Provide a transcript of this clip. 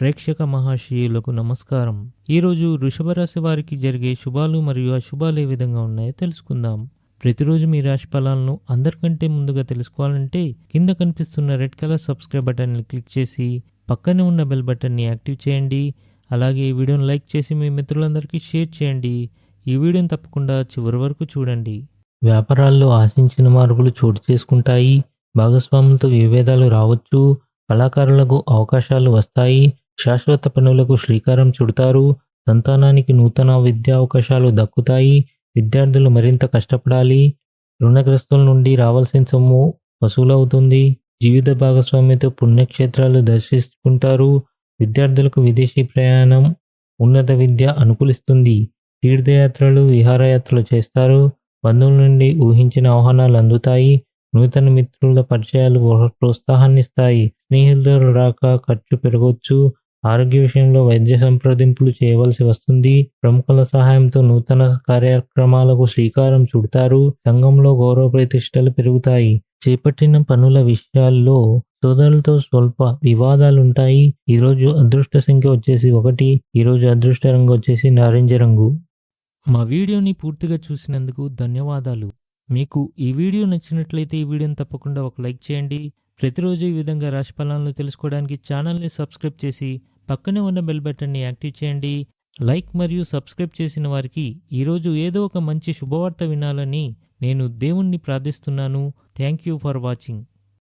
ప్రేక్షక మహాశయులకు నమస్కారం. ఈరోజు వృషభ రాశి వారికి జరిగే శుభాలు మరియు అశుభాలు ఏ విధంగా ఉన్నాయో తెలుసుకుందాం. ప్రతిరోజు మీ రాశి ఫలాలను అందరికంటే ముందుగా తెలుసుకోవాలంటే కింద కనిపిస్తున్న రెడ్ కలర్ సబ్స్క్రైబ్ బటన్ని క్లిక్ చేసి పక్కనే ఉన్న బెల్ బటన్ని యాక్టివ్ చేయండి. అలాగే ఈ వీడియోని లైక్ చేసి మీ మిత్రులందరికీ షేర్ చేయండి. ఈ వీడియోని తప్పకుండా చివరి వరకు చూడండి. వ్యాపారాల్లో ఆశించిన మార్పులు చోటు చేసుకుంటాయి. భాగస్వాములతో విభేదాలు రావచ్చు. కళాకారులకు అవకాశాలు వస్తాయి. శాశ్వత పనులకు శ్రీకారం చుడతారు. సంతానానికి నూతన విద్యా అవకాశాలు దక్కుతాయి. విద్యార్థులు మరింత కష్టపడాలి. రుణగ్రస్తుల నుండి రావాల్సిన సొమ్ము వసూలవుతుంది. జీవిత భాగస్వామితో పుణ్యక్షేత్రాలు దర్శించుకుంటారు. విద్యార్థులకు విదేశీ ప్రయాణం ఉన్నత విద్య అనుకూలిస్తుంది. తీర్థయాత్రలు విహారయాత్రలు చేస్తారు. బంధువుల నుండి ఊహించిన ఆహ్వానాలు అందుతాయి. నూతన మిత్రుల పరిచయాలు ప్రోత్సాహాన్నిస్తాయి స్నేహితులు రాక ఖర్చు పెరగవచ్చు. ఆరోగ్య విషయంలో వైద్య సంప్రదింపులు చేయవలసి వస్తుంది. ప్రముఖుల సహాయంతో నూతన కార్యక్రమాలకు శ్రీకారం చుడతారు. సంఘంలో గౌరవ ప్రతిష్టలు పెరుగుతాయి. చేపట్టిన పనుల విషయాల్లో సోదరులతో స్వల్ప వివాదాలు ఉంటాయి ఈరోజు అదృష్ట సంఖ్య వచ్చేసి ఒకటి. ఈరోజు అదృష్ట రంగు వచ్చేసి నారింజ రంగు. మా వీడియోని పూర్తిగా చూసినందుకు ధన్యవాదాలు. మీకు ఈ వీడియో నచ్చినట్లయితే ఈ వీడియోని తప్పకుండా ఒక లైక్ చేయండి. ప్రతిరోజు ఈ విధంగా రాశి ఫలాలను తెలుసుకోవడానికి ఛానల్ని సబ్స్క్రైబ్ చేసి పక్కనే ఉన్న బెల్ బటన్ని యాక్టివ్ చేయండి. లైక్ మరియు సబ్స్క్రైబ్ చేసిన వారికి ఈరోజు ఏదో ఒక మంచి శుభవార్త వినాలని నేను దేవుణ్ణి ప్రార్థిస్తున్నాను. Thank you for watching.